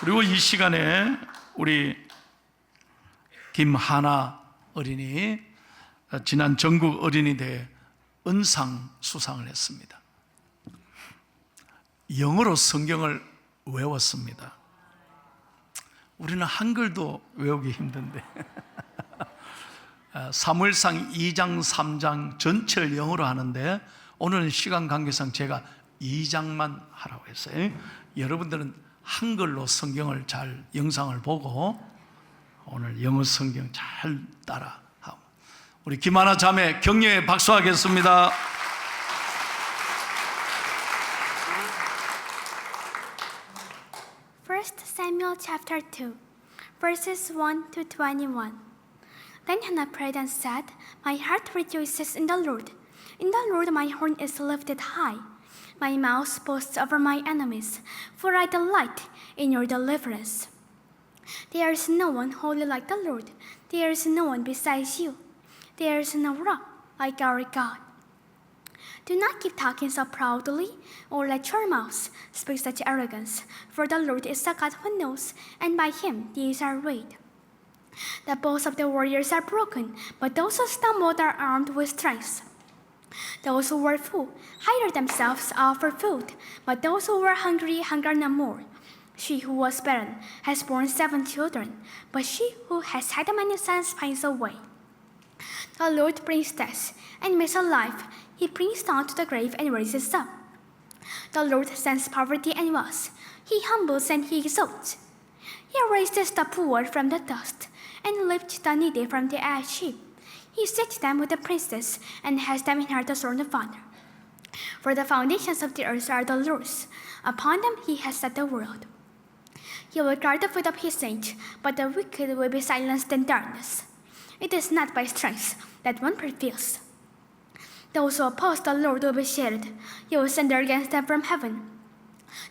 그리고 이 시간에 우리 김하나 어린이 어, 지난 전국 어린이대회 은상 수상을 했습니다. 영어로 성경을 외웠습니다. 우리는 한글도 외우기 힘든데. 아, 사무엘상 2장, 3장 전체를 영어로 하는데 오늘은 시간 관계상 제가 2장만 하라고 했어요. 여러분들은 한글로 성경을 잘 영상을 보고 오늘 영어 성경 잘 따라 하고 우리 김하나 자매 격려에 박수하겠습니다. First Samuel chapter 2, verses 1 to 21. Then Hannah prayed and said, My heart rejoices in the Lord. In the Lord my horn is lifted high. My mouth boasts over my enemies, for I delight in your deliverance. There is no one holy like the Lord. There is no one besides you. There is no rock like our God. Do not keep talking so proudly, or let your mouths speak such arrogance, for the Lord is a God who knows, and by him these are weighed. The bows of the warriors are broken, but those who stumbled are armed with strength. Those who were full hired themselves out for food, but those who were hungry hungered no more. She who was barren has borne seven children, but she who has had many sons finds a way. The Lord brings death and makes alive. He brings down to the grave and raises up. The Lord sends poverty and wealth. He humbles and he exalts. He raises the poor from the dust and lifts the needy from the ash heap. He sits them with the princes and has them inherit the throne of honor. For the foundations of the earth are the Lord's. Upon them he has set the world. He will guard the foot of his saints, but the wicked will be silenced in darkness. It is not by strength that one prevails. Those who oppose the Lord will be shattered. He will send against them from heaven.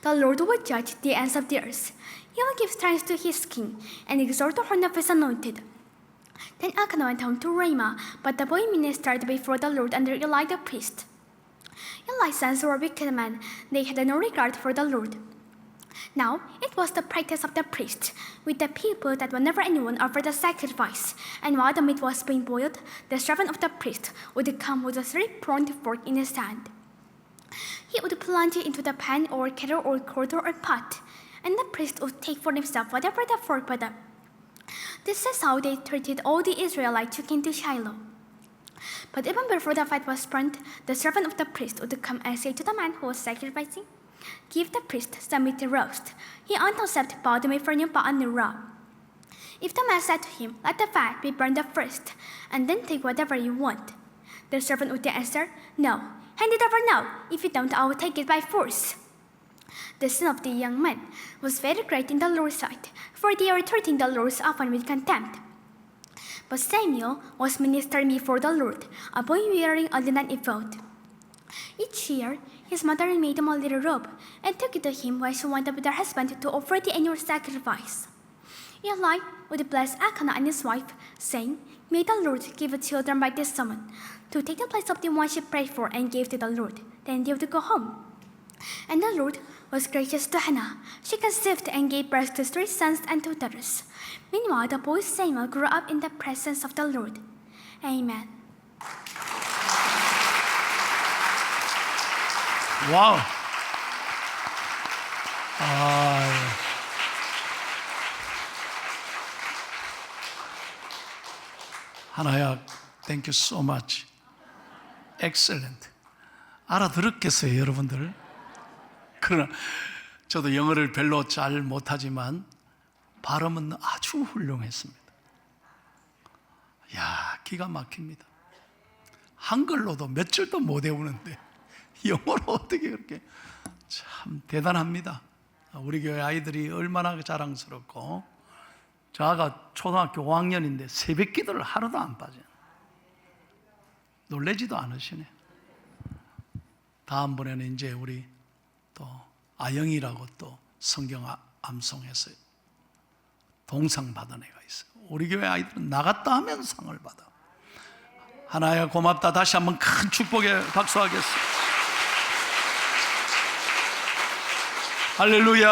The Lord will judge the ends of the earth. He will give strength to his king and exalt the horn of his anointed. Then Achan went home to Ramah, but the boy ministered before the Lord under Eli the priest. Eli's sons were wicked men. They had no regard for the Lord. Now, it was the practice of the priest with the people that whenever anyone offered a sacrifice, and while the meat was being boiled, the servant of the priest would come with a three-pronged fork in his hand. He would plunge it into the pan or kettle or cauldron or pot, and the priest would take for himself whatever the fork brought up. This is how they treated all the Israelites who came to Shiloh. But even before the fat was burnt, the servant of the priest would come and say to the man who was sacrificing, Give the priest some meat to roast. He unaccept bowed me for new and new rob. If the man said to him, Let the fat be burned up first, and then take whatever you want, the servant would answer, No, hand it over now. If you don't, I will take it by force. The sin of the young man was very great in the Lord's sight, for they were treating the Lord's often with contempt. But Samuel was ministering before the Lord, a boy wearing a linen ephod. Each year, his mother made him a little robe and took it to him when she went up with her husband to offer the annual sacrifice. Eli would bless Elkanah and his wife, saying, May the Lord give the children by this woman to take the place of the one she prayed for and gave to the Lord. Then they would go home. And the Lord was gracious to Hannah. She conceived and gave birth to three sons and two daughters. Meanwhile, the boy Samuel grew up in the presence of the Lord. Amen. 와우. 아. 하나야, thank you so much. excellent. 알아들었겠어요, 여러분들? 그러나 저도 영어를 별로 잘 못하지만 발음은 아주 훌륭했습니다. 야, 기가 막힙니다. 한글로도 몇 줄도 못 외우는데 영어로 어떻게 그렇게 참 대단합니다. 우리 교회 아이들이 얼마나 자랑스럽고 저 아가 초등학교 5학년인데 새벽 기도를 하루도 안 빠져요. 놀래지도 않으시네. 다음번에는 이제 우리 또 아영이라고 또 성경 아- 암송해서 동상 받은 애가 있어요. 우리 교회 아이들은 나갔다 하면 상을 받아. 하나야 고맙다. 다시 한번 큰 축복에 박수하겠습니다. 할렐루야.